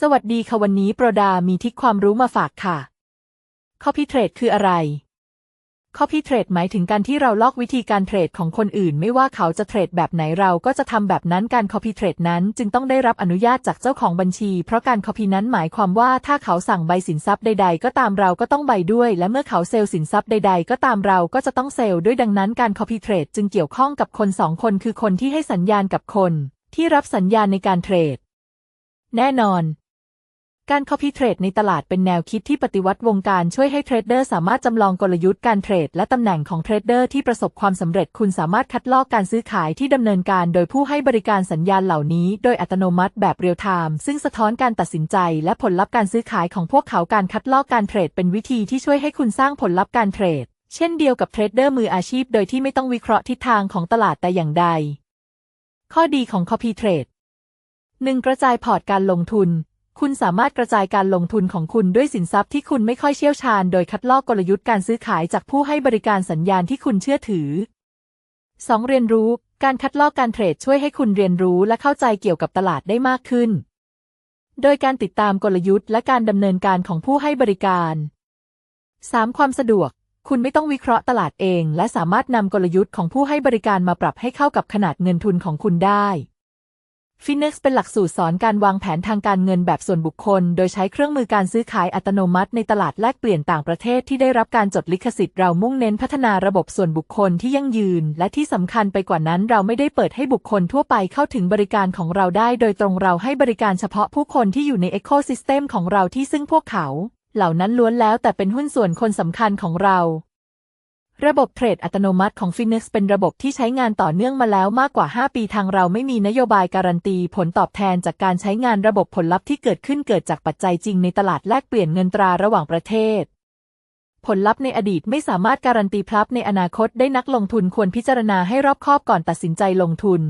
สวัสดีค่ะวันนี้โปรดามีทิกความรู้มาฝากค่ะ Copy Trade คืออะไร Copy Trade หมายถึงการที่เราลอกวิธีการเทรดของคนอื่น ไม่ว่าเขาจะเทรดแบบไหนเราก็จะทำแบบนั้นการ Copy Trade นั้นจึงต้องได้รับอนุญาตจากเจ้าของบัญชี เพราะการ Copy นั้นหมายความว่าถ้าเขาสั่งใบสินทรัพย์ใด ๆ ก็ตามเราก็ต้องใบด้วย และเมื่อเขาเซลล์สินทรัพย์ใด ๆ ก็ตามเราก็จะต้องเซลล์ด้วยดังนั้นการ Copy Trade จึงเกี่ยวข้องกับคนสองคนคือคนที่ให้สัญญาณกับคน ที่รับสัญญาณในการเทรด แน่นอน การ copy trade ในตลาดเป็นแนวคิดที่ปฏิวัติวงการช่วยให้เทรดเดอร์สามารถจำลองกลยุทธ์การเทรดและตำแหน่งของเทรดเดอร์ที่ประสบความสำเร็จคุณสามารถคัดลอกการซื้อขายที่ดำเนินการโดยผู้ให้บริการสัญญาณเหล่านี้ โดยอัตโนมัติแบบเรียลไทม์ซึ่งสะท้อนการตัดสินใจ และผลลัพธ์การซื้อขายของพวกเขาการคัดลอกการเทรดเป็นวิธีที่ช่วยให้คุณสร้างผลลัพธ์การเทรด เช่นเดียวกับเทรดเดอร์มืออาชีพ โดยที่ไม่ต้องวิเคราะห์ทิศทางของตลาดแต่อย่างใด ข้อดีของ copy trade 1. กระจายพอร์ตการลงทุน คุณสามารถกระจายการลงทุนของคุณด้วยสินทรัพย์ที่คุณไม่ค่อยเชี่ยวชาญ โดยคัดลอกกลยุทธ์การซื้อขายจากผู้ให้บริการสัญญาณที่คุณเชื่อถือ 2. เรียนรู้ การคัดลอกการเทรดช่วยให้คุณเรียนรู้และเข้าใจเกี่ยวกับตลาดได้มากขึ้น โดยการติดตามกลยุทธ์และการดำเนินการของผู้ให้บริการ 3. ความสะดวก คุณไม่ต้องวิเคราะห์ตลาดเอง และสามารถนำกลยุทธ์ของผู้ให้บริการมาปรับให้เข้ากับขนาดเงินทุนของคุณได้ Finex เป็นหลักสูตรสอนการวางแผนทางการเงินแบบส่วนบุคคล โดยใช้เครื่องมือการซื้อขายอัตโนมัติในตลาดแลกเปลี่ยนต่างประเทศที่ได้รับการจดลิขสิทธิ์เรามุ่งเน้นพัฒนาระบบส่วนบุคคลที่ยั่งยืน และที่สำคัญไปกว่านั้นเราไม่ได้เปิดให้บุคคลทั่วไปเข้าถึงบริการของเราได้ โดยตรงเราให้บริการเฉพาะผู้คนที่อยู่ใน Ecosystem ของเราที่ซึ่งพวกเขา เหล่านั้นล้วนแล้วแต่เป็นหุ้นส่วนคนสำคัญของเรา ระบบเทรดอัตโนมัติของ Finex เป็นระบบที่ใช้งานต่อเนื่องมาแล้วมากกว่า 5 ปีทางเราไม่มีนโยบายการันตี ผลตอบแทนจากการใช้งานระบบผลลัพธ์ที่เกิดขึ้นเกิดจากปัจจัยจริงในตลาดแลกเปลี่ยนเงินตราระหว่างประเทศ ผลลัพธ์ในอดีตไม่สามารถการันตีพลับในอนาคตได้นักลงทุนควรพิจารณาให้รอบคอบก่อนตัดสินใจลงทุน